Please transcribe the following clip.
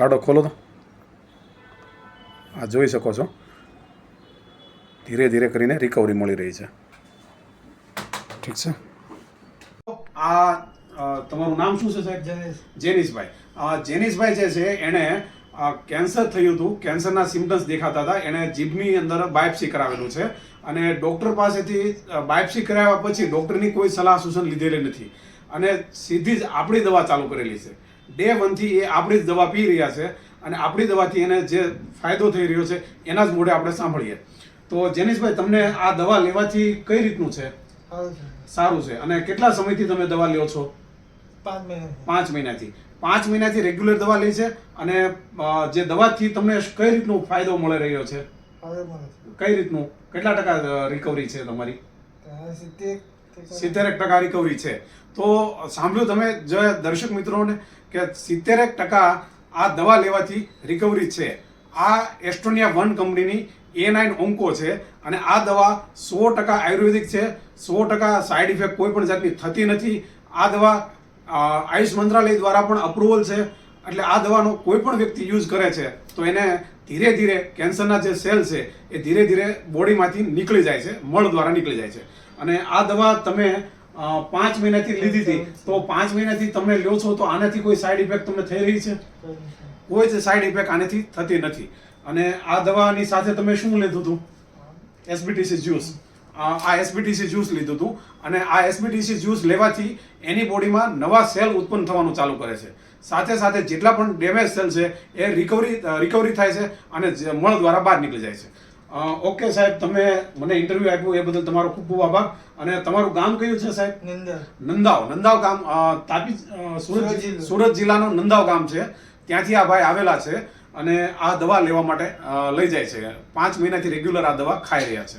કાઢો ખોલો તો. આ જોઈ શકો છો. ધીરે ધીરે કરીને રિકવરી મળી રહી છે. ઠીક છે? આ તમારું નામ શું છે સાહેબ? જેનિશભાઈ. આ જેનિશભાઈ જે છે એણે કેન્સર થયું હતું. કેન્સરના સિમ્ટમ્સ દેખાતા હતા. એણે જીભની અંદર બાયોપ્સી કરાવેલું છે. અને ડૉક્ટર પાસેથી બાયોપ્સી કરાવ્યા પછી ડૉક્ટરની કોઈ સલાહ સૂચન લીધેલી નથી. અને સીધી જ આપણી દવા ચાલુ કરેલી છે. ડે વનથી એ આપણી જ દવા પી રહ્યા છે અને આપણી દવાથી એને જે ફાયદો થઈ રહ્યો છે એના જ મોઢે આપણે સાંભળીએ. તો જેનિશભાઈ તમને આ દવા લેવાથી કઈ રીતનું છે? સારું છે. અને કેટલા સમયથી તમે દવા લ્યો છો? પાંચ મહિનાથી. પાંચ મહિનાથી. રેગ્યુલર દવા લે છે અને જે દવાથી તમને કઈ રીતનો ફાયદો મળી રહ્યો છે? કઈ રીતનું? કેટલા ટકા રિકવરી છે તમારી? સિત્તેરેક ટકા રિકવરી છે. તો સાંભળ્યું તમે જે દર્શક મિત્રોને કે સિત્તેરેક ટકા આ દવા લેવાથી રિકવરી છે. આ એસ્ટોનિયા વન કંપનીની એ નાઇન ઓન્કો છે અને આ દવા સો ટકા આયુર્વેદિક છે. સો ટકા સાઈડ ઇફેક્ટ કોઈ પણ જાતની થતી નથી. આ દવા આયુષ મંત્રાલય દ્વારા પણ અપ્રુવલ છે. એટલે આ દવાનો કોઈ પણ વ્યક્તિ યુઝ કરે છે, તો એને ધીરે ધીરે કેન્સરના જે સેલ છે, એ ધીરે ધીરે બોડીમાંથી નીકળી જાય છે, મળ દ્વારા નીકળી જાય છે. અને આ દવા તમે પાંચ મહિનાથી લીધી હતી, તો પાંચ મહિનાથી તમે લ્યો છો, તો આનાથી કોઈ સાઈડ ઇફેક્ટ તમને થઈ રહી છે? કોઈ જ સાઈડ ઇફેક્ટ આનાથી થતી નથી. અને આ દવાની સાથે તમે શું લીધું હતું? એસબીટીસી જ્યુસ આ એસબીટીસી જ્યુસ લીધું હતું અને આ એસબીટીસી જ્યુસ લેવાથી એની બોડીમાં નવા સેલ ઉત્પન્ન થવાનું ચાલુ કરે છે. સાથે સાથે જેટલા પણ ડેમેજ સેલ છે એ રિકવરી રિકવરી થાય છે અને મળ દ્વારા બહાર નીકળી જાય છે. ઓકે સાહેબ તમે મને ઇન્ટરવ્યૂ આપ્યું એ બદલ તમારો ખૂબ ખૂબ આભાર. અને તમારું ગામ કયું છે સાહેબ? નંદાવ. નંદાવ ગામ તાપી સુરત સુરત જિલ્લાનું નંદાવ ગામ છે. ત્યાંથી આ ભાઈ આવેલા છે અને આ દવા લેવા માટે લઈ જાય છે. પાંચ મહિનાથી રેગ્યુલર આ દવા ખાઈ રહ્યા છે.